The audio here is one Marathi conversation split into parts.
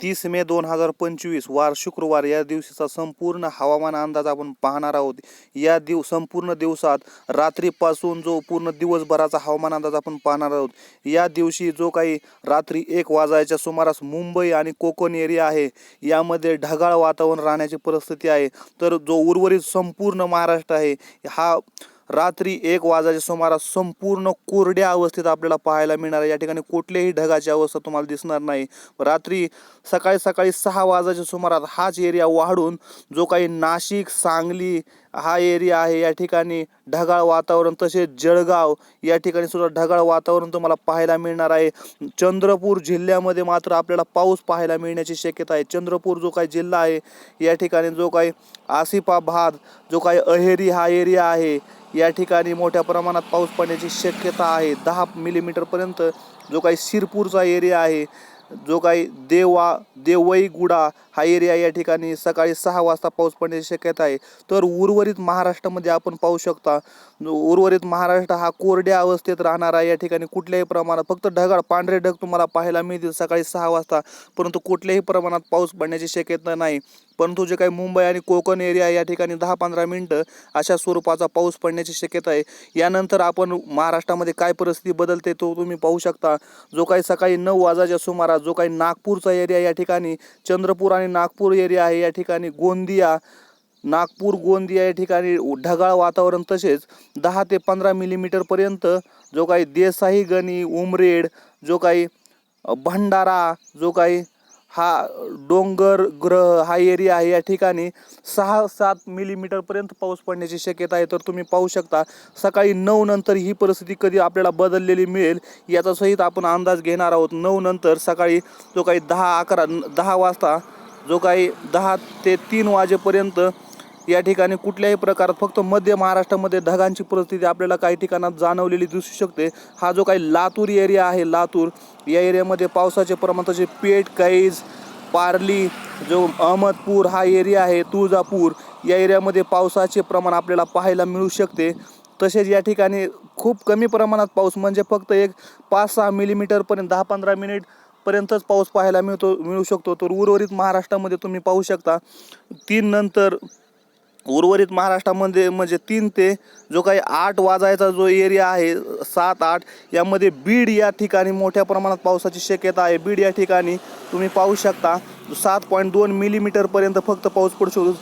तीस मे दोन हजार पंचवीस वार शुक्रवार या दिवशीचा संपूर्ण हवामान अंदाज आपण पाहणार आहोत. या दिव संपूर्ण दिवसात रात्रीपासून जो पूर्ण दिवसभराचा हवामान अंदाज आपण पाहणार आहोत या दिवशी जो काही रात्री एक वाजायच्या सुमारास मुंबई आणि कोकण एरिया आहे यामध्ये ढगाळ वातावरण राहण्याची परिस्थिती आहे. तर जो उर्वरित संपूर्ण महाराष्ट्र आहे हा रात्री एक वाजाच्या सुमारास संपूर्ण कोरड्या अवस्थेत आपल्याला पाहायला मिळणार आहे. या ठिकाणी कुठल्याही ढगाची अवस्था तुम्हाला दिसणार नाही. रात्री सकाळी सकाळी सहा वाजाच्या सुमारास हाच एरिया वाढून जो काही नाशिक सांगली हा एरिया आहे या ठिकाणी ढगाळ वातावरण तसेच जळगाव या ठिकाणी सुद्धा ढगाळ वातावरण तुम्हाला पाहायला मिळणार आहे. चंद्रपूर जिल्ह्यामध्ये मात्र आपल्याला पाऊस पाहायला मिळण्याची शक्यता आहे. चंद्रपूर जो काही जिल्हा आहे या ठिकाणी जो काही आसिफाबाद जो काही अहेरी हा एरिया आहे या ठिकाणी मोठ्या प्रमाणात पाऊस पडण्याची शक्यता आहे. दहा मिलीमीटरपर्यंत जो काही शिरपूरचा एरिया आहे जो काही देवा देवईगुडा हा एरिया या ठिकाणी सकाळी सहा वाजता पाऊस पडण्याची शक्यता आहे. तर उर्वरित महाराष्ट्रामध्ये आपण पाहू शकता उर्वरित महाराष्ट्र हा कोरड्या अवस्थेत राहणार आहे. या ठिकाणी कुठल्याही प्रमाणात फक्त ढगाळ पांढरे ढग तुम्हाला पाहायला मिळतील सकाळी सहा वाजता. परंतु कुठल्याही प्रमाणात पाऊस पडण्याची शक्यता नाही. परंतु जे काही मुंबई आणि कोकण एरिया या ठिकाणी दहा पंधरा मिनटं अशा स्वरूपाचा पाऊस पडण्याची शक्यता आहे. यानंतर आपण महाराष्ट्रामध्ये काय परिस्थिती बदलते तो तुम्ही पाहू शकता. जो काही सकाळी नऊ वाजाच्या सुमारास जो काही नागपूरचा एरिया या ठिकाणी चंद्रपूर आणि नागपूर एरिया आहे या ठिकाणी गोंदिया नागपूर गोंदिया या ठिकाणी ढगाळ वातावरण तसेच दहा ते पंधरा मिलीमीटरपर्यंत जो काही देसाई गणी उमरेड जो काही भंडारा जो काही हा डोंगर ग्रह हा एरिया आहे या ठिकाणी सहा सात मिलीमीटरपर्यंत पाऊस पडण्याची शक्यता आहे. तर तुम्ही पाहू शकता सकाळी नऊ नंतर ही परिस्थिती कधी आपल्याला बदललेली मिळेल याचा सहित आपण अंदाज घेणार आहोत. नऊ नंतर सकाळी जो काही दहा अकरा दहा वाजता जो काही दहा ते तीन वाजेपर्यंत या ठिकाणी कुठल्याही प्रकारात फक्त मध्य महाराष्ट्रामध्ये ढगांची परिस्थिती आपल्याला काही ठिकाणात जाणवलेली दिसू शकते. हा जो काही लातूर एरिया आहे लातूर या एरियामध्ये पावसाचे प्रमाण तसे पेठ कैज पारली जो अहमदपूर हा एरिया आहे तुळजापूर या एरियामध्ये पावसाचे प्रमाण आपल्याला पाहायला मिळू शकते. तसेच या ठिकाणी खूप कमी प्रमाणात पाऊस म्हणजे फक्त एक पाच सहा मिलीमीटरपर्यंत दहा पंधरा मिनिट पर्यंतच पाऊस पाहायला मिळतो मिळू शकतो. तर उर्वरित महाराष्ट्रामध्ये तुम्ही पाहू शकता. तीन नंतर उर्वरित महाराष्ट्रामध्ये म्हणजे तीन ते जो काही आठ वाजायचा जो एरिया आहे सात आठ यामध्ये बीड या ठिकाणी मोठ्या प्रमाणात पावसाची शक्यता आहे. बीड या ठिकाणी तुम्ही पाहू शकता सात पॉईंट दोन मिलीमीटरपर्यंत फक्त पाऊस पडू शकतो.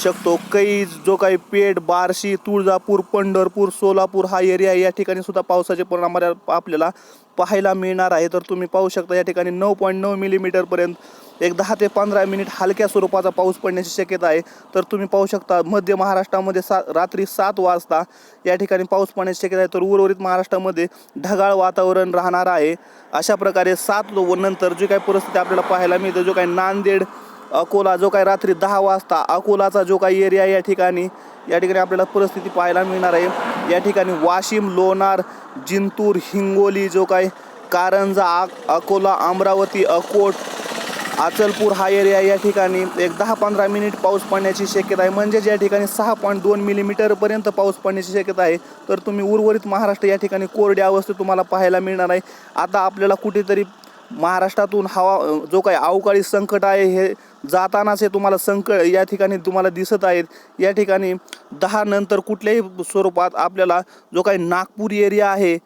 शकतो. कैज जो काही पेठ बार्शी तुळजापूर पंढरपूर सोलापूर हा एरिया या ठिकाणी सुद्धा पावसाचे परिणाम आपल्याला पाहायला मिळणार आहे. तर तुम्ही पाहू शकता या ठिकाणी नऊ पॉईंट नऊ मिलीमीटरपर्यंत एक दहा ते पंधरा मिनिट हलक्या स्वरूपाचा पाऊस पडण्याची शक्यता आहे. तर तुम्ही पाहू शकता मध्य महाराष्ट्रामध्ये सा रात्री सात वाजता या ठिकाणी पाऊस पडण्याची शक्यता आहे. तर उर्वरित महाराष्ट्रामध्ये ढगाळ वातावरण राहणार आहे. अशा प्रकारे सात लो- नंतर जी काही परिस्थिती आपल्याला पाहायला मिळते जो काही नांदेड अकोला जो काही रात्री दहा वाजता अकोलाचा जो काही एरिया या ठिकाणी या ठिकाणी आपल्याला परिस्थिती पाहायला मिळणार आहे. या ठिकाणी वाशिम लोणार जिंतूर हिंगोली जो काही कारंजा अकोला अमरावती अकोट अचलपूर हा एरिया या ठिकाणी एक दहा पंधरा मिनिट पाऊस पडण्याची शक्यता आहे. म्हणजेच या ठिकाणी सहा पॉईंट दोन मिलीमीटरपर्यंत पाऊस पडण्याची शक्यता आहे. तर तुम्ही उर्वरित महाराष्ट्र या ठिकाणी कोरड्या अवस्थेत तुम्हाला पाहायला मिळणार आहे. आता आपल्याला कुठेतरी महाराष्ट्रातून हवा जो काही अवकाळी संकट आहे हे जातानाच हे तुम्हाला संकट या ठिकाणी तुम्हाला दिसत आहेत. या ठिकाणी दहा नंतर कुठल्याही स्वरूपात आपल्याला जो काही नागपूर एरिया आहे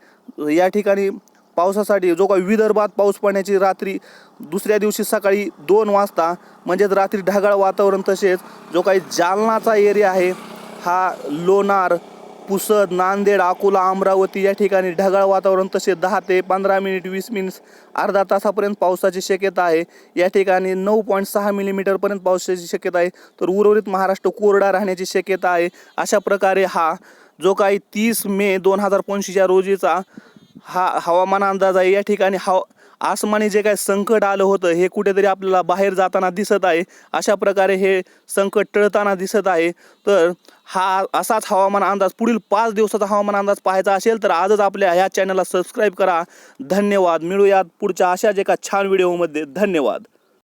या ठिकाणी पावसासाठी जो काही विदर्भात पाऊस पडण्याची रात्री दुसऱ्या दिवशी सकाळी दोन वाजता म्हणजेच रात्री ढगाळ वातावरण तसेच जो काही जालनाचा एरिया आहे हा लोणार पुसद नांदेड अकोला अमरावती या ठिकाणी ढगाळ वातावरण तसे दहा ते पंधरा मिनिट वीस मिनिट अर्धा तासापर्यंत पावसाची शक्यता आहे. या ठिकाणी नऊ पॉईंट सहा मिलीमीटरपर्यंत पावसाची शक्यता आहे. तर उर्वरित महाराष्ट्र कोरडा राहण्याची शक्यता आहे. अशा प्रकारे हा जो काही तीस मे दोन हजार पंचवीसच्या रोजीचा हा हवामान अंदाज आहे. या ठिकाणी हवा आसमानी जे काही संकट आलं होतं हे कुठेतरी आपल्याला बाहेर जाताना दिसत आहे. अशा प्रकारे हे संकट टळताना दिसत आहे. तर हा असाच हवामान अंदाज पुढील पाच दिवसाचा हवामान अंदाज पाहायचा असेल तर आजच आपल्या ह्या चॅनलला सबस्क्राईब करा. धन्यवाद. मिळूयात पुढच्या अशाच एका छान व्हिडिओमध्ये धन्यवाद.